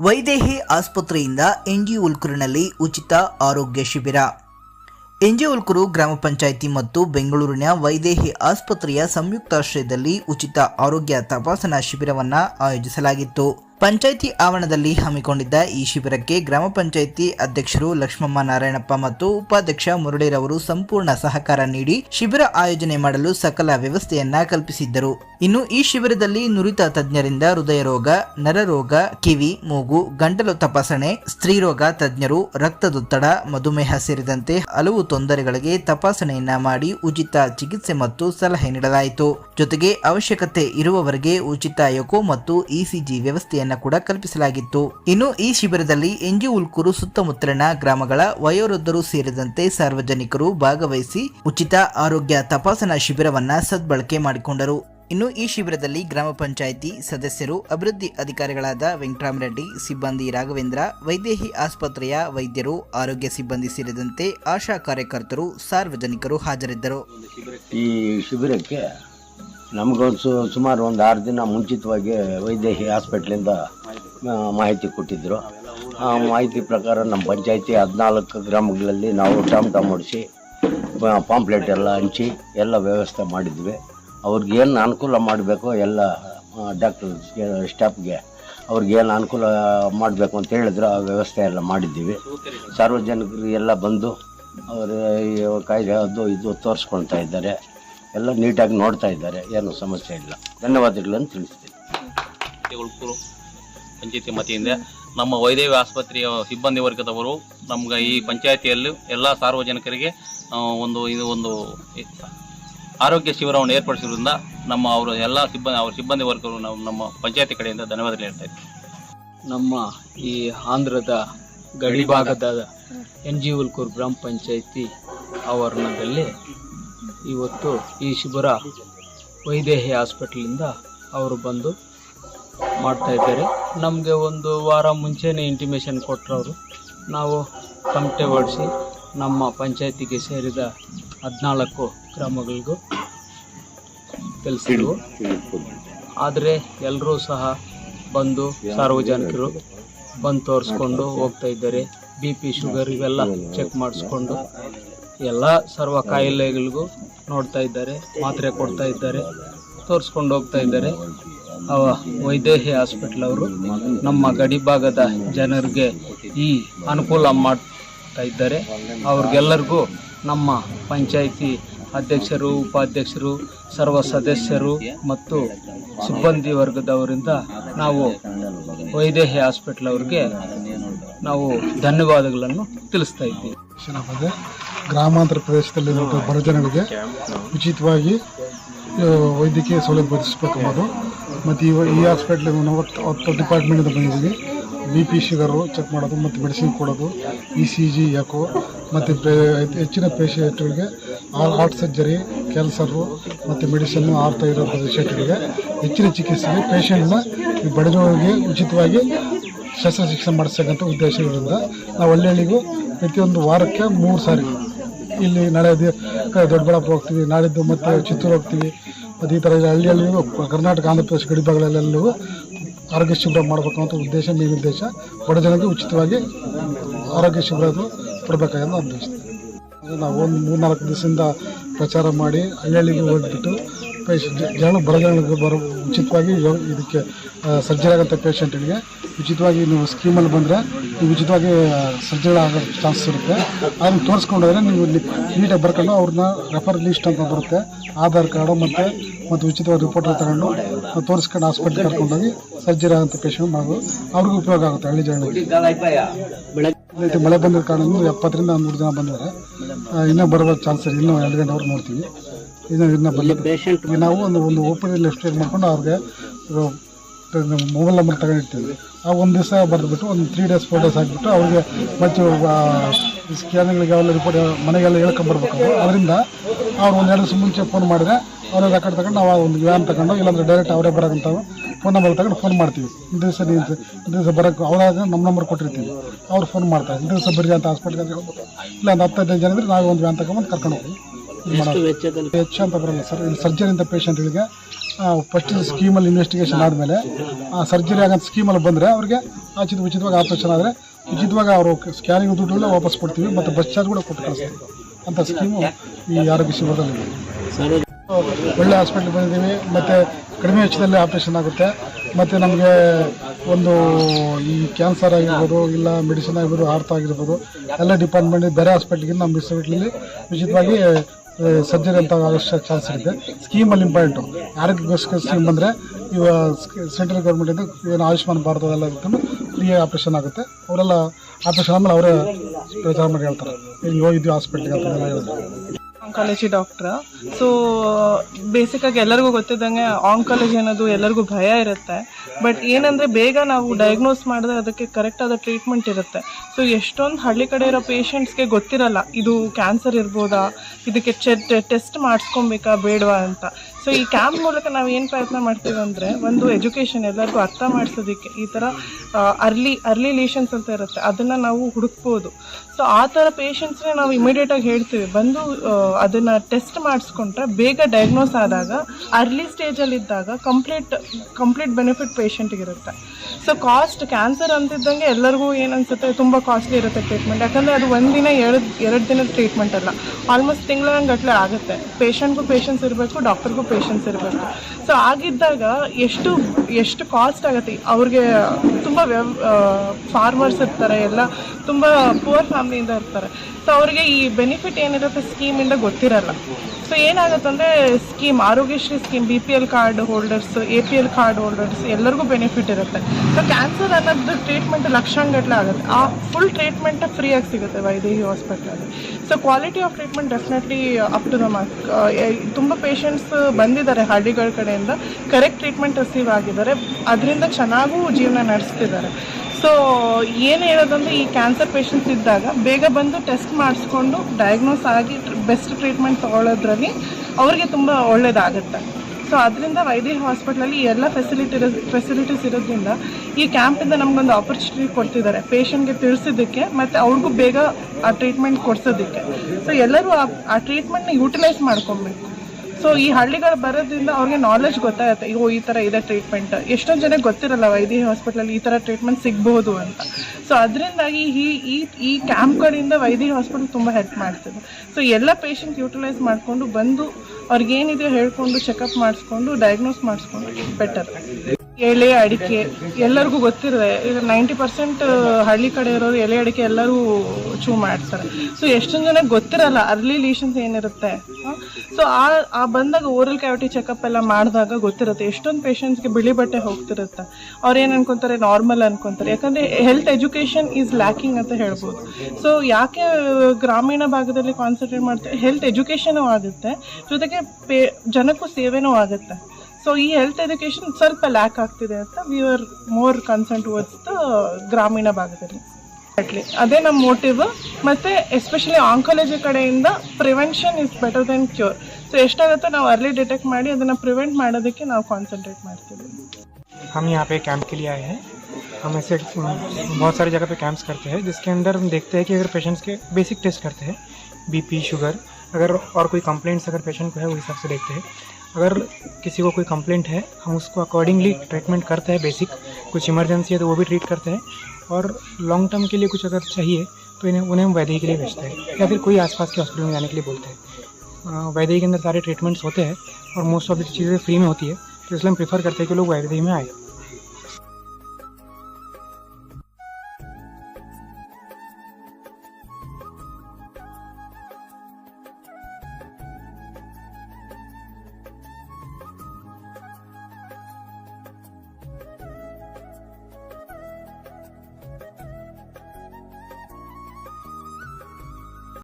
ವೈದೇಹಿ ಆಸ್ಪತ್ರೆಯಿಂದ ಎನ್ಜಿ ಉಲ್ಕೂರಿನಲ್ಲಿ ಉಚಿತ ಆರೋಗ್ಯ ಶಿಬಿರ. ಎನ್ಜಿ ಉಲ್ಕೂರು ಗ್ರಾಮ ಪಂಚಾಯಿತಿ ಮತ್ತು ಬೆಂಗಳೂರಿನ ವೈದೇಹಿ ಆಸ್ಪತ್ರೆಯ ಸಂಯುಕ್ತಾಶ್ರಯದಲ್ಲಿ ಉಚಿತ ಆರೋಗ್ಯ ತಪಾಸಣಾ ಶಿಬಿರವನ್ನು ಆಯೋಜಿಸಲಾಗಿತ್ತು. ಪಂಚಾಯಿತಿ ಆವರಣದಲ್ಲಿ ಹಮ್ಮಿಕೊಂಡಿದ್ದ ಈ ಶಿಬಿರಕ್ಕೆ ಗ್ರಾಮ ಪಂಚಾಯಿತಿ ಅಧ್ಯಕ್ಷರು ಲಕ್ಷ್ಮಮ್ಮ ನಾರಾಯಣಪ್ಪ ಮತ್ತು ಉಪಾಧ್ಯಕ್ಷ ಮುರಳೀರವರು ಸಂಪೂರ್ಣ ಸಹಕಾರ ನೀಡಿ ಶಿಬಿರ ಆಯೋಜನೆ ಮಾಡಲು ಸಕಲ ವ್ಯವಸ್ಥೆಯನ್ನ ಕಲ್ಪಿಸಿದ್ದರು. ಇನ್ನು ಈ ಶಿಬಿರದಲ್ಲಿ ನುರಿತ ತಜ್ಞರಿಂದ ಹೃದಯ ರೋಗ ನರರೋಗ, ಕಿವಿ, ಮೂಗು, ಗಂಟಲು ತಪಾಸಣೆ ಸ್ತ್ರೀರೋಗ ತಜ್ಞರು, ರಕ್ತದೊತ್ತಡ, ಮಧುಮೇಹ ಸೇರಿದಂತೆ ಹಲವು ತೊಂದರೆಗಳಿಗೆ ತಪಾಸಣೆಯನ್ನ ಮಾಡಿ ಉಚಿತ ಚಿಕಿತ್ಸೆ ಮತ್ತು ಸಲಹೆ ನೀಡಲಾಯಿತು. ಜೊತೆಗೆ ಅವಶ್ಯಕತೆ ಇರುವವರಿಗೆ ಉಚಿತ ಯಕೋ ಮತ್ತು ಇಸಿಜಿ ವ್ಯವಸ್ಥೆಯನ್ನ ಕೂಡ ಕಲ್ಪಿಸಲಾಗಿತ್ತು. ಇನ್ನು ಈ ಶಿಬಿರದಲ್ಲಿ ಎನ್ಜಿ ಉಲ್ಕೂರು ಸುತ್ತಮುತ್ತಲಿನ ಗ್ರಾಮಗಳ ವಯೋವೃದ್ಧರು ಸೇರಿದಂತೆ ಸಾರ್ವಜನಿಕರು ಭಾಗವಹಿಸಿ ಉಚಿತ ಆರೋಗ್ಯ ತಪಾಸಣಾ ಶಿಬಿರವನ್ನ ಸದ್ಬಳಕೆ ಮಾಡಿಕೊಂಡರು. ಇನ್ನು ಈ ಶಿಬಿರದಲ್ಲಿ ಗ್ರಾಮ ಪಂಚಾಯಿತಿ ಸದಸ್ಯರು, ಅಭಿವೃದ್ಧಿ ಅಧಿಕಾರಿಗಳಾದ ವೆಂಕಟರಾಮರೆಡ್ಡಿ, ಸಿಬ್ಬಂದಿ ರಾಘವೇಂದ್ರ ವೈದೇಹಿ ಆಸ್ಪತ್ರೆಯ ವೈದ್ಯರು, ಆರೋಗ್ಯ ಸಿಬ್ಬಂದಿ ಸೇರಿದಂತೆ ಆಶಾ ಕಾರ್ಯಕರ್ತರು, ಸಾರ್ವಜನಿಕರು ಹಾಜರಿದ್ದರು. ಈ ಶಿಬಿರಕ್ಕೆ ನಮಗೊಂದು ಸುಮಾರು ಒಂದು ಆರು ದಿನ ಮುಂಚಿತವಾಗಿ ವೈದೇಹಿ ಹಾಸ್ಪಿಟ್ಲಿಂದ ಮಾಹಿತಿ ಕೊಟ್ಟಿದ್ದರು ಆ, ಮಾಹಿತಿ ಪ್ರಕಾರ ನಮ್ಮ ಪಂಚಾಯಿತಿ ಹದಿನಾಲ್ಕು ಗ್ರಾಮಗಳಲ್ಲಿ ನಾವು ಟಾಮ್ ಟಾಮ್ ಹೊಡಿಸಿ ಪಾಂಪ್ಲೆಟ್ ಎಲ್ಲ ಹಂಚಿ, ಎಲ್ಲ ವ್ಯವಸ್ಥೆ ಮಾಡಿದ್ವಿ. ಅವ್ರಿಗೆ ಏನು ಅನುಕೂಲ ಮಾಡಬೇಕು ಎಲ್ಲ ಡಾಕ್ಟರ್ ಸ್ಟಾಫ್ಗೆ ಅವ್ರಿಗೆ ಏನು ಅನುಕೂಲ ಮಾಡಬೇಕು ಅಂತ ಹೇಳಿದ್ರು, ಆ ವ್ಯವಸ್ಥೆ ಎಲ್ಲ ಮಾಡಿದ್ದೀವಿ. ಸಾರ್ವಜನಿಕರು ಎಲ್ಲ ಬಂದು, ಅವರು ಕಾಯಿಲೆ ಅದು ಇದು ತೋರಿಸ್ಕೊಳ್ತಾ ಇದ್ದಾರೆ. ಎಲ್ಲ ನೀಟಾಗಿ ನೋಡ್ತಾ ಇದ್ದಾರೆ. ಏನು ಸಮಸ್ಯೆ ಇಲ್ಲ. ಧನ್ಯವಾದಗಳನ್ನು ತಿಳಿಸ್ತೀನಿ. ಉಳ್ಕೂರು ಪಂಚಾಯತಿ ಮತಿಯಿಂದ ನಮ್ಮ ವೈದೇವಿ ಆಸ್ಪತ್ರೆಯ ಸಿಬ್ಬಂದಿ ವರ್ಗದವರು ನಮ್ಗೆ ಈ ಪಂಚಾಯತಿಯಲ್ಲಿ ಎಲ್ಲ ಸಾರ್ವಜನಿಕರಿಗೆ ಒಂದು ಇದು ಒಂದು ಆರೋಗ್ಯ ಶಿಬಿರವನ್ನು ಏರ್ಪಡಿಸಿರೋದ್ರಿಂದ ನಮ್ಮ ಅವರು ಎಲ್ಲ ಸಿಬ್ಬಂದಿ ಅವರ ಸಿಬ್ಬಂದಿ ವರ್ಗರು ನಾವು ನಮ್ಮ ಪಂಚಾಯತಿ ಕಡೆಯಿಂದ ಧನ್ಯವಾದಗಳು ಹೇಳ್ತಾ ಇದ್ದೀವಿ ನಮ್ಮ ಈ ಆಂಧ್ರದ ಗಡಿ ಭಾಗದ ಎನ್ ಜಿ ಉಲ್ಕೂರು ಗ್ರಾಮ ಪಂಚಾಯಿತಿ ಆವರಣದಲ್ಲಿ ಇವತ್ತು ಈ ಶಿಬಿರ ವೈದೇಹಿ ಹಾಸ್ಪಿಟ್ಲಿಂದ ಅವರು ಬಂದು ಮಾಡ್ತಾ ಇದ್ದಾರೆ. ನಮಗೆ ಒಂದು ವಾರ ಮುಂಚೆನೇ ಇಂಟಿಮೇಷನ್ ಕೊಟ್ಟರವರು ನಾವು ತಮಟೆ ಹೊಡಿಸಿ ನಮ್ಮ ಪಂಚಾಯತಿಗೆ ಸೇರಿದ ಹದಿನಾಲ್ಕು ಗ್ರಾಮಗಳಿಗೂ ತಿಳಿಸಿದ್ವು. ಆದರೆ ಎಲ್ಲರೂ ಸಹ ಬಂದು ಸಾರ್ವಜನಿಕರು ಬಂದು ತೋರಿಸ್ಕೊಂಡು ಹೋಗ್ತಾ ಇದ್ದಾರೆ. ಬಿ ಪಿ ಶುಗರ್ ಇವೆಲ್ಲ ಚೆಕ್ ಮಾಡಿಸ್ಕೊಂಡು ಎಲ್ಲ ಸರ್ವ ಕಾಯಿಲೆಗಳಿಗೂ ನೋಡ್ತಾ ಇದ್ದಾರೆ, ಮಾತ್ರೆ ಕೊಡ್ತಾ ಇದ್ದಾರೆ, ತೋರಿಸ್ಕೊಂಡು ಹೋಗ್ತಾ ಇದ್ದಾರೆ. ಅವ ವೈದೇಹಿ ಹಾಸ್ಪಿಟ್ಲ್ ಅವರು ನಮ್ಮ ಗಡಿ ಭಾಗದ ಜನರಿಗೆ ಈ ಅನುಕೂಲ ಮಾಡ್ತಾ ಇದ್ದಾರೆ. ಅವ್ರಿಗೆಲ್ಲರಿಗೂ ನಮ್ಮ ಪಂಚಾಯಿತಿ ಅಧ್ಯಕ್ಷರು, ಉಪಾಧ್ಯಕ್ಷರು, ಸರ್ವ ಸದಸ್ಯರು ಮತ್ತು ಸಿಬ್ಬಂದಿ ವರ್ಗದವರಿಂದ ನಾವು ವೈದೇಹಿ ಹಾಸ್ಪಿಟ್ಲ್ ಅವ್ರಿಗೆ ನಾವು ಧನ್ಯವಾದಗಳನ್ನು ತಿಳಿಸ್ತಾ ಇದ್ದೀವಿ. ಗ್ರಾಮಾಂತರ ಪ್ರದೇಶದಲ್ಲಿರುವಂಥ ಬಡ ಜನರಿಗೆ ಉಚಿತವಾಗಿ ವೈದ್ಯಕೀಯ ಸೌಲಭ್ಯ ಒದಗಿಸ್ಬೇಕೆಂಬುದು ಮತ್ತು ಈ ಈ ಹಾಸ್ಪಿಟ್ಲಿಗೆ ನಾವು ಹತ್ತು ಹತ್ತು ಡಿಪಾರ್ಟ್ಮೆಂಟಿಂದ ಬಂದಿದ್ದೀವಿ. ಬಿ ಪಿ ಶುಗರು ಚೆಕ್ ಮಾಡೋದು ಮತ್ತು ಮೆಡಿಸಿನ್ ಕೊಡೋದು ಇ ಸಿ ಜಿ ಯಾಕೋ ಮತ್ತು ಹೆಚ್ಚಿನ ಪೇಷಂಟ್ಗಳಿಗೆ ಹಾರ್ಟ್ ಸರ್ಜರಿ ಕ್ಯಾನ್ಸರು ಮತ್ತು ಮೆಡಿಸಿನ್ ಆರ್ತಾ ಇರೋ ಪೇಷೆಂಟ್ಗಳಿಗೆ ಹೆಚ್ಚಿನ ಚಿಕಿತ್ಸೆಗೆ ಪೇಷೆಂಟ್ನ ಈ ಬಡಜನರಿಗೆ ಉಚಿತವಾಗಿ ಶಸ್ತ್ರಚಿಕಿತ್ಸೆ ಮಾಡಿಸ್ತಕ್ಕಂಥ ಉದ್ದೇಶಗಳಿಂದ ನಾವು ಹಳ್ಳಿಗೂ ಪ್ರತಿಯೊಂದು ವಾರಕ್ಕೆ ಮೂರು ಸಾರಿ ಇಲ್ಲಿ ನಾಳೆ ದೊಡ್ಡಬಳ್ಳಾಪುರ ಹೋಗ್ತೀವಿ. ನಾಳಿದ್ದು ಮತ್ತೆ ಚಿತ್ತೂರು ಹೋಗ್ತೀವಿ. ಮತ್ತು ಈ ಥರ ಹಳ್ಳಿ ಹಳ್ಳಿಗೂ ಕರ್ನಾಟಕ, ಆಂಧ್ರ ಪ್ರದೇಶ, ಗಡಿ ಭಾಗಗಳಲ್ಲೆಲ್ಲೂ ಆರೋಗ್ಯ ಶಿಬಿರ ಮಾಡಬೇಕು ಉದ್ದೇಶ, ಮೇನ್ ಉದ್ದೇಶ. ಬಡ ಜನಕ್ಕೆ ಉಚಿತವಾಗಿ ಆರೋಗ್ಯ ಶಿಬಿರ ಕೊಡಬೇಕಾಗಿ ಉದ್ದೇಶ. ನಾವು ಒಂದು ಮೂರ್ನಾಲ್ಕು ದಿವಸದಿಂದ ಪ್ರಚಾರ ಮಾಡಿ ಹಳ್ಳಿಗೆ ಹೋಗ್ಬಿಟ್ಟು ಪೇಷಂಟ್ ಜನ ಬಡ ಜನಗಳಿಗೆ ಬರೋ ಉಚಿತವಾಗಿ ಇದಕ್ಕೆ ಸರ್ಜರಿ ಆಗೋಂಥ ಪೇಷಂಟ್ಗಳಿಗೆ ಉಚಿತವಾಗಿ ನೀವು ಸ್ಕೀಮಲ್ಲಿ ಬಂದರೆ ನೀವು ಉಚಿತವಾಗಿ ಸರ್ಜರಿ ಆಗೋ ಚಾನ್ಸ್ ಇರುತ್ತೆ. ಅದನ್ನು ತೋರಿಸ್ಕೊಂಡೋದ್ರೆ ನೀವು ನೀಟಾಗಿ ಬರ್ಕೊಂಡು ಅವ್ರನ್ನ ರೆಫರ್ ಲಿಸ್ಟ್ ಅಂತ ಬರುತ್ತೆ. ಆಧಾರ್ ಕಾರ್ಡು ಮತ್ತು ಮತ್ತು ಉಚಿತವಾಗಿ ರಿಪೋರ್ಟ್ ತಗೊಂಡು ತೋರಿಸ್ಕೊಂಡು ಹಾಸ್ಪಿಟ್ಲ್ ಕರ್ಕೊಂಡೋಗಿ ಸರ್ಜರಿ ಆಗೋಂಥ ಪೇಷಂಟ್ ಮಾಡ್ಬೋದು. ಅವ್ರಿಗೂ ಉಪಯೋಗ ಆಗುತ್ತೆ ಹಳ್ಳಿ ಜನಗಳಿಗೆ ಇವತ್ತು ಮಳೆ ಬಂದಿರೋ ಕಾರಣ ಎಪ್ಪತ್ತರಿಂದ ನೂರು ಜನ ಬಂದಿದ್ದಾರೆ ಇನ್ನೂ ಬರೋ ಚಾನ್ಸ್ ಇದೆ. ಇನ್ನೂ ಎರಡು ಗಂಟೆ ಅವ್ರು ನೋಡ್ತೀವಿ. ಇನ್ನು ಇನ್ನೂ ಬಂದ ನಾವು ಒಂದು ಒಂದು ಓಪನ್ ಲೆಫ್ಟ್ ಸೈಡ್ ಮಾಡ್ಕೊಂಡು ಅವ್ರಿಗೆ ಮೊಬೈಲ್ ನಂಬರ್ ತಗೊಂಡಿರ್ತೀವಿ. ಆ ಒಂದು ದಿವಸ ಬರೆದ್ಬಿಟ್ಟು ಒಂದು ತ್ರೀ ಡೇಸ್ ಫೋರ್ ಡೇಸ್ ಹಾಕಿಬಿಟ್ಟು ಅವ್ರಿಗೆ ಮತ್ತು ಸ್ಕ್ಯಾನಿಂಗ್ಗಳಿಗೆ ಅವೆಲ್ಲ ರಿಪೋರ್ಟ್ ಮನೆಗೆಲ್ಲ ಹೇಳ್ಕೊಂಬರ್ಬೇಕು ಅದರಿಂದ ಅವ್ರು ಒಂದೆರಡು ಎರಡು ದಿವಸ ಮುಂಚೆ ಫೋನ್ ಮಾಡಿದ್ರೆ ಅವ್ರ ರೆಕಾರ್ಡ್ ತಗೊಂಡು ನಾವು ಒಂದು ವ್ಯಾನ್ ತಗೊಂಡು ಇಲ್ಲಾಂದ್ರೆ ಡೈರೆಕ್ಟ್ ಅವರೇ ಬರೋಂಥ ಫೋನ್ ನಂಬರ್ ತಗೊಂಡು ಫೋನ್ ಮಾಡ್ತೀವಿ. ಇಂಥ ದಿವಸ ನೀವು ಇಂಥ ದಿವಸ ಬರೋಕ್ಕೆ ಅವರಾದ್ರೆ ನಮ್ಮ ನಂಬರ್ ಕೊಟ್ಟಿರ್ತೀವಿ. ಅವ್ರು ಫೋನ್ ಮಾಡ್ತಾರೆ. ಇಂಥ ದಿವಸ ಬರ್ರಿ ಅಂತ ಹಾಸ್ಪಿಟ್ಲ್ಗೆ ಅಂತ ಇಲ್ಲ ಒಂದು ಹತ್ತು ಹದಿನೈದು ಜನ ಇದ್ರೆ ನಾವು ಒಂದು ವ್ಯಾನ್ ತಗೊಂಬಂದು ಕರ್ಕೊಂಡು ಹೋಗಿ. ಹೆಚ್ಚು ಅಂತ ಬರಲ್ಲ ಸರ್. ಇಲ್ಲಿ ಸರ್ಜರಿ ಅಂತ ಪೇಷಂಟ್ಗಳಿಗೆ ಫಸ್ಟ್ ಸ್ಕೀಮಲ್ಲಿ ಇನ್ವೆಸ್ಟಿಗೇಷನ್ ಆದಮೇಲೆ ಆ ಸರ್ಜರಿ ಆಗೋ ಸ್ಕೀಮಲ್ಲಿ ಬಂದರೆ ಅವ್ರಿಗೆ ಆಚಿತ ಉಚಿತವಾಗಿ ಆಪರೇಷನ್ ಆದರೆ ಉಚಿತವಾಗಿ ಅವರು ಸ್ಕ್ಯಾನಿಂಗ್ ದುಡ್ಡು ವಾಪಸ್ ಕೊಡ್ತೀವಿ ಮತ್ತು ಬಸ್ ಚಾರ್ಜ್ ಕೂಡ ಕೊಟ್ಟು ಕಳಿಸ್ತೀವಿ. ಅಂತ ಸ್ಕೀಮು ಈ ಆರೋಗ್ಯ ಶಿಬಿರದಲ್ಲಿ. ಒಳ್ಳೆ ಹಾಸ್ಪಿಟ್ಲ್ ಬಂದಿದ್ದೀವಿ. ಮತ್ತು ಕಡಿಮೆ ವೆಚ್ಚದಲ್ಲಿ ಆಪ್ರೇಷನ್ ಆಗುತ್ತೆ. ಮತ್ತು ನಮಗೆ ಒಂದು ಈ ಕ್ಯಾನ್ಸರ್ ಆಗಿರ್ಬೋದು, ಇಲ್ಲ ಮೆಡಿಸಿನ್ ಆಗಿರ್ಬೋದು ಆರ್ತ ಆಗಿರ್ಬೋದು, ಎಲ್ಲ ಡಿಪಾರ್ಟ್ಮೆಂಟ್ ಬೇರೆ ಹಾಸ್ಪಿಟ್ಲಿಗೆ ನಮ್ಮ ಹಾಸ್ಪಿಟ್ಲಲ್ಲಿ ಉಚಿತವಾಗಿ ಸರ್ಜರಿ ಅಂತ ಆಗೋಷ್ಟು ಚಾನ್ಸ್ ಇರುತ್ತೆ. ಸ್ಕೀಮಲ್ಲಿ ಇಂಪಾರ್ಟೆಂಟು ಆರೋಗ್ಯಗೋಸ್ಕರ ಸ್ಕೀಮ್ ಬಂದರೆ ಇವ ಸೆಂಟ್ರಲ್ ಗೌರ್ಮೆಂಟಿಂದ ಏನು ಆಯುಷ್ಮಾನ್ ಭಾರತ ಎಲ್ಲ ಇತ್ತು ಫ್ರೀ ಆಪ್ರೇಷನ್ ಆಗುತ್ತೆ. ಅವರೆಲ್ಲ ಆಪ್ರೇಷನ್ ಆದಮೇಲೆ ಅವರೇ ಪ್ರಚಾರ ಮಾಡಿ ಹೇಳ್ತಾರೆ. ಹೋಗಿದ್ದೀವಿ ಹಾಸ್ಪಿಟ್ಲಿಗೆ ಅಂತ ಹೇಳ್ತಾರೆ. ಆಂಕಾಲಜಿ ಡಾಕ್ಟ್ರ ಸೊ ಆಗಿ ಎಲ್ಲರಿಗೂ ಗೊತ್ತಿದ್ದಂಗೆ ಆಂಕಾಲಜಿ ಅನ್ನೋದು ಎಲ್ಲರಿಗೂ ಭಯ ಇರುತ್ತೆ. ಬಟ್ ಏನಂದರೆ ಬೇಗ ನಾವು ಡಯಾಗ್ನೋಸ್ ಮಾಡಿದ್ರೆ ಅದಕ್ಕೆ ಕರೆಕ್ಟ್ ಆದ ಟ್ರೀಟ್ಮೆಂಟ್ ಇರುತ್ತೆ. ಸೊ ಎಷ್ಟೊಂದು ಹಳ್ಳಿ ಕಡೆ ಇರೋ ಪೇಷಂಟ್ಸ್ಗೆ ಗೊತ್ತಿರಲ್ಲ, ಇದು ಕ್ಯಾನ್ಸರ್ ಇರ್ಬೋದಾ? ಇದಕ್ಕೆ ಟೆಸ್ಟ್ ಮಾಡಿಸ್ಕೊಬೇಕಾ ಬೇಡವಾ ಅಂತ. ಸೊ ಈ ಕ್ಯಾಂಪ್ ಮೂಲಕ ನಾವು ಏನು ಪ್ರಯತ್ನ ಮಾಡ್ತೀವಿ ಅಂದರೆ ಒಂದು ಎಜುಕೇಷನ್ ಎಲ್ಲರಿಗೂ ಅರ್ಥ ಮಾಡಿಸೋದಕ್ಕೆ ಈ ಥರ ಅರ್ಲಿ ಅರ್ಲಿ ಲೇಷನ್ಸ್ ಅಂತ ಇರುತ್ತೆ. ಅದನ್ನು ನಾವು ಹುಡುಕ್ಬೋದು. ಸೊ ಆ ಥರ ಪೇಷಂಟ್ಸ್ನೇ ನಾವು ಇಮಿಡಿಯೇಟಾಗಿ ಹೇಳ್ತೀವಿ. ಬಂದು ಅದನ್ನು ಟೆಸ್ಟ್ ಮಾಡಿಸ್ಕೊಂಡ್ರೆ ಬೇಗ ಡಯಾಗ್ನೋಸ್ ಆದಾಗ ಅರ್ಲಿ ಸ್ಟೇಜಲ್ಲಿದ್ದಾಗ ಕಂಪ್ಲೀಟ್ ಕಂಪ್ಲೀಟ್ ಬೆನಿಫಿಟ್ ಪೇಷಂಟಿಗೆ ಇರುತ್ತೆ. ಸೊ ಕಾಸ್ಟ್ ಕ್ಯಾನ್ಸರ್ ಅಂತಿದ್ದಂಗೆ ಎಲ್ಲರಿಗೂ ಏನು ಅನ್ಸುತ್ತೆ? ತುಂಬ ಕಾಸ್ಟ್ಲಿ ಇರುತ್ತೆ ಟ್ರೀಟ್ಮೆಂಟ್ ಯಾಕಂದರೆ ಅದು ಒಂದು ದಿನ, ಎರಡು ಎರಡು ದಿನದ ಟ್ರೀಟ್ಮೆಂಟ್ ಅಲ್ಲ. ಆಲ್ಮೋಸ್ಟ್ ತಿಂಗಳಂಗಟ್ಲೆ ಆಗುತ್ತೆ. ಪೇಷಂಟ್ಗೂ ಪೇಷಂಟ್ಸ್ ಇರಬೇಕು ಡಾಕ್ಟರ್ಗೂ ಪೇಷನ್ಸ್ ಇರಬೇಕು. ಸೊ ಆಗಿದ್ದಾಗ ಎಷ್ಟು ಎಷ್ಟು ಕಾಸ್ಟ್ ಆಗುತ್ತೆ? ಅವ್ರಿಗೆ ತುಂಬ ವ್ಯವ್ ಫಾರ್ಮರ್ಸ್ ಇರ್ತಾರೆ, ಎಲ್ಲ ತುಂಬ ಪುವರ್ ಫ್ಯಾಮಿಲಿಯಿಂದ ಇರ್ತಾರೆ. ಸೊ ಅವರಿಗೆ ಈ ಬೆನಿಫಿಟ್ ಏನಿರುತ್ತೆ ಸ್ಕೀಮಿಂದ ಗೊತ್ತಿರಲ್ಲ. So ಏನಾಗುತ್ತಂದರೆ scheme Arogyasri scheme B P L card holders A P L card holders ಎಲ್ಲರಿಗೂ ಬೆನಿಫಿಟ್ ಇರುತ್ತೆ. ಸೊ ಕ್ಯಾನ್ಸರ್ ಅನ್ನೋದು ಟ್ರೀಟ್ಮೆಂಟ್ ಲಕ್ಷಾಂಗಟ್ಟಲೆ ಆಗುತ್ತೆ. ಆ ಫುಲ್ ಟ್ರೀಟ್ಮೆಂಟ್ ಫ್ರೀಯಾಗಿ ಸಿಗುತ್ತೆ ವೈದೇಹಿ ಹಾಸ್ಪಿಟ್ಲಲ್ಲಿ so quality of treatment definitely up to the mark ತುಂಬ ಪೇಷಂಟ್ಸ್ ಬಂದಿದ್ದಾರೆ ಹಳ್ಳಿಗಳ ಕಡೆಯಿಂದ. ಕರೆಕ್ಟ್ ಟ್ರೀಟ್ಮೆಂಟ್ ರಿಸೀವ್ ಆಗಿದ್ದಾರೆ. ಅದರಿಂದ ಚೆನ್ನಾಗೂ ಜೀವನ ನಡೆಸ್ತಿದ್ದಾರೆ. ಸೊ ಏನು ಹೇಳೋದಂದ್ರೆ, ಈ ಕ್ಯಾನ್ಸರ್ ಪೇಷಂಟ್ಸ್ ಇದ್ದಾಗ ಬೇಗ ಬಂದು ಟೆಸ್ಟ್ ಮಾಡಿಸ್ಕೊಂಡು ಡಯಾಗ್ನೋಸ್ ಆಗಿ ಬೆಸ್ಟ್ ಟ್ರೀಟ್ಮೆಂಟ್ ತಗೊಳ್ಳೋದ್ರಲ್ಲಿ ಅವ್ರಿಗೆ ತುಂಬ ಒಳ್ಳೆಯದಾಗುತ್ತೆ ಸೊ ಅದರಿಂದ ವೈದ್ಯ ಹಾಸ್ಪಿಟ್ಲಲ್ಲಿ ಎಲ್ಲ ಫೆಸಿಲಿಟಿ ಫೆಸಿಲಿಟೀಸ್ ಇರೋದ್ರಿಂದ ಈ ಕ್ಯಾಂಪಿಂದ ನಮಗೊಂದು ಆಪರ್ಚುನಿಟಿ ಕೊಡ್ತಿದ್ದಾರೆ. ಪೇಷಂಟ್ಗೆ ತಿಳಿಸೋದಕ್ಕೆ ಮತ್ತು ಅವ್ರಿಗೂ ಬೇಗ ಆ ಟ್ರೀಟ್ಮೆಂಟ್ ಕೊಡ್ಸೋದಕ್ಕೆ. ಸೊ ಎಲ್ಲರೂ ಆ ಆ ಟ್ರೀಟ್ಮೆಂಟ್ನ ಯೂಟಿಲೈಸ್ ಮಾಡ್ಕೊಬೇಕು. ಸೊ ಈ ಹಳ್ಳಿಗಳು ಬರೋದ್ರಿಂದ ಅವ್ರಿಗೆ ನಾಲೆಜ್ ಗೊತ್ತಾಗುತ್ತೆ. ಓ ಈ ಥರ ಇದೆ ಟ್ರೀಟ್ಮೆಂಟ್ ಎಷ್ಟೊಂದು ಜನಕ್ಕೆ ಗೊತ್ತಿರಲ್ಲ, ವೈದ್ಯ ಹಾಸ್ಪಿಟ್ಲಲ್ಲಿ ಈ ಥರ ಟ್ರೀಟ್ಮೆಂಟ್ ಸಿಗ್ಬೋದು ಅಂತ. ಸೊ ಅದರಿಂದಾಗಿ ಈ ಈ ಈ ಕ್ಯಾಂಪ್ಗಳಿಂದ ವೈದ್ಯ ಹಾಸ್ಪಿಟಲ್ ತುಂಬ ಹೆಲ್ಪ್ ಮಾಡ್ತಿದೆ. ಸೊ ಎಲ್ಲ ಪೇಷಂಟ್ ಯೂಟಿಲೈಸ್ ಮಾಡಿಕೊಂಡು ಬಂದು ಅವ್ರಿಗೇನಿದೆ ಹೇಳ್ಕೊಂಡು ಚೆಕಪ್ ಮಾಡಿಸ್ಕೊಂಡು ಡಯಾಗ್ನೋಸ್ ಮಾಡಿಸ್ಕೊಂಡು ಬೆಟರ್ ಎಲೆ ಅಡಿಕೆ ಎಲ್ಲರಿಗೂ ಗೊತ್ತಿರದೆ ಈಗ ನೈಂಟಿ ಪರ್ಸೆಂಟ್ ಹಳ್ಳಿ ಕಡೆ ಇರೋರು ಎಲೆ ಅಡಿಕೆ ಎಲ್ಲರೂ ಚೂ ಮಾಡ್ತಾರೆ. ಸೊ ಎಷ್ಟೊಂದು ಜನಕ್ಕೆ ಗೊತ್ತಿರಲ್ಲ ಅರ್ಲಿ ಲೀಷನ್ಸ್ ಏನಿರುತ್ತೆ. ಸೊ ಆ ಆ ಬಂದಾಗ ಓರಲ್ ಕ್ಯಾವಿಟಿ ಚೆಕಪ್ ಎಲ್ಲ ಮಾಡಿದಾಗ ಗೊತ್ತಿರುತ್ತೆ. ಎಷ್ಟೊಂದು ಪೇಷಂಟ್ಸ್ಗೆ ಬಿಳಿ ಬಟ್ಟೆ ಹೋಗ್ತಿರುತ್ತೆ. ಅವ್ರು ಏನು ಅನ್ಕೊಂತಾರೆ? ನಾರ್ಮಲ್ ಅನ್ಕೊಂತಾರೆ. ಯಾಕಂದರೆ ಹೆಲ್ತ್ ಎಜುಕೇಷನ್ ಈಸ್ ಲ್ಯಾಕಿಂಗ್ ಅಂತ ಹೇಳ್ಬೋದು. ಸೊ ಯಾಕೆ ಗ್ರಾಮೀಣ ಭಾಗದಲ್ಲಿ ಕಾನ್ಸಂಟ್ರೇಟ್ ಮಾಡ್ತಾರೆ ಹೆಲ್ತ್ ಎಜುಕೇಷನೂ ಆಗುತ್ತೆ. ಜೊತೆಗೆ ಪೇ ಜನಕ್ಕೂ ಸೇವೆನೂ ಆಗುತ್ತೆ. ಸೊ ಈ ಹೆಲ್ತ್ ಎಜುಕೇಷನ್ ಸ್ವಲ್ಪ ಲ್ಯಾಕ್ ಆಗ್ತಿದೆ ಅಂತ we are more concern towards the ಗ್ರಾಮೀಣ ಭಾಗದಲ್ಲಿ Exactly. ಅದೇ ನಮ್ಮ ಮೋಟಿವ್ ಮತ್ತು ಎಸ್ಪೆಷಲಿ ಆಂಕಾಲಜಿ ಕಡೆಯಿಂದ prevention is better than cure so ಎಷ್ಟಾಗುತ್ತೋ ನಾವು ಅರ್ಲಿ ಡಿಟೆಕ್ಟ್ ಮಾಡಿ ಅದನ್ನು ಪ್ರಿವೆಂಟ್ ಮಾಡೋದಕ್ಕೆ ನಾವು ಕಾನ್ಸಂಟ್ರೇಟ್ ಮಾಡ್ತೀವಿ हम यहाँ पे कैंप के लिए आए हैं हम ऐसे अम, बहुत सारी जगह पे कैंप्स करते हैं जिसके अंदर हम देखते हैं कि अगर पेशेंट्स के बेसिक टेस्ट करते हैं बीपी शुगर अगर और कोई कंप्लेंट्स अगर पेशेंट को है उस हिसाब से देखते हैं अगर किसी को कोई कंप्लेंट है, हम उसको अकॉर्डिंगली ट्रीटमेंट करते हैं बेसिक कुछ इमरजेंसी है तो वो भी ट्रीट करते हैं। और लॉन्ग टर्म के लिए कुछ अगर चाहिए तो इन्हें, उन्हें हम वैद्य के लिए भेजते हैं। या फिर कोई आसपास के हॉस्पिटल में जाने के लिए बोलते हैं। वैदेही के अंदर सारे ट्रीटमेंट्स होते हैं और मोस्ट ऑफ़ द चीज़ें फ्री में होती है। तो इसलिए हम प्रीफर करते हैं कि लोग वैद्य में आए।